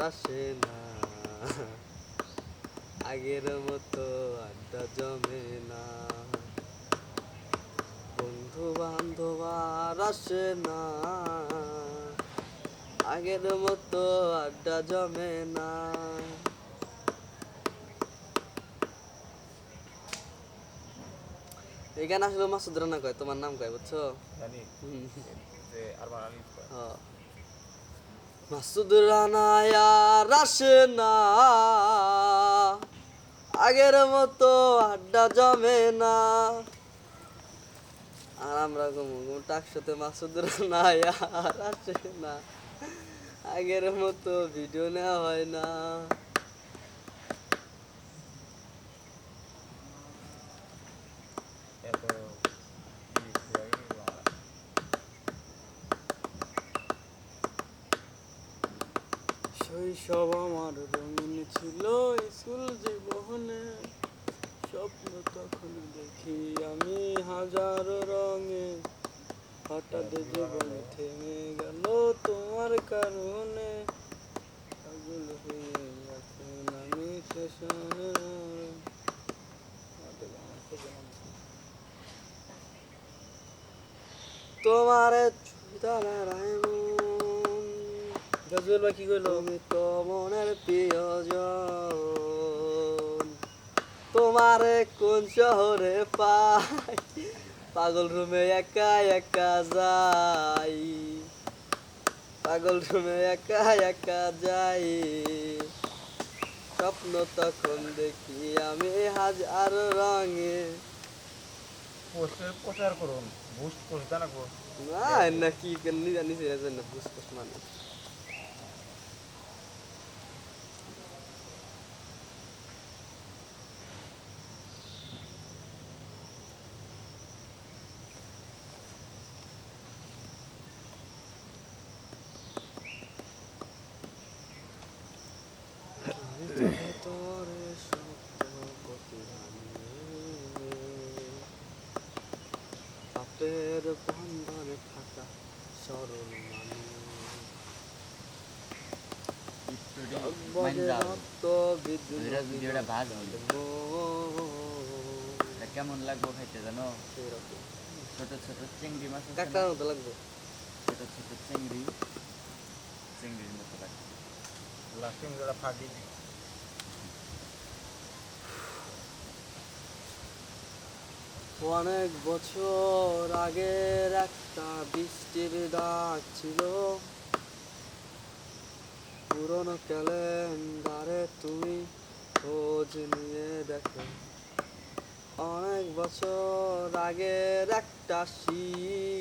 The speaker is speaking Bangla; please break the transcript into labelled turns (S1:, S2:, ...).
S1: আসে না। আগের মতো আড্ডা জমে না। বন্ধু বান্ধব আর আসে না। আগের মতো আড্ডা জমে না। এই গান আসলে মাসুদ রানা কয়? তোমার নাম কয় বুঝছ?
S2: জানি
S1: হুম।
S2: যে আরমান আলী।
S1: হ্যাঁ। মাসুদ রানা রাশে না। আগের মতো আড্ডা জমে না। আর আমরা টাক সাথে মাসুদ রানা রাশে না। আগের মতো ভিডিও নেওয়া হয় না। শৈশব আমার রঙিন ছিল স্কুল জীবনে। স্বপ্ন তখন দেখি আমি হাজার রঙে। হঠাৎ জীবন থেমে গেল তোমার কারণে। পাগল হয়ে এখন আমি স্টেশনে তোমার কি কইলো? তুমি তো মনের প্রিয়জন তোমারে কোন শহরে পাই? পাগল রুমে একা একা যাই পাগল রুমে একা একা যাই। স্বপ্ন তখন দেখি আমি হাজার রঙে।
S2: প্রচার করুন বুস্ট পোস্ট জানা
S1: না না কি কেন জানি সেটা না বুঝতে মানে। পাপের বন্ধনে থাকা সরল
S3: এটা কেমন লাগবো খাইতে জানো?
S1: সেরকম।
S3: ছোট ছোট চিংড়ি মাছ
S1: লাগবে।
S3: ছোট ছোট চিংড়ি। চিংড়ির মতো লাগে
S2: লাস্টিং যেটা ফাটি
S1: অনেক বছর আগের একটা বৃষ্টির ডাক ছিল। পুরনো ক্যালেন্ডারে তুমি খোঁজ নিয়ে দেখো। অনেক বছর আগের একটা শীত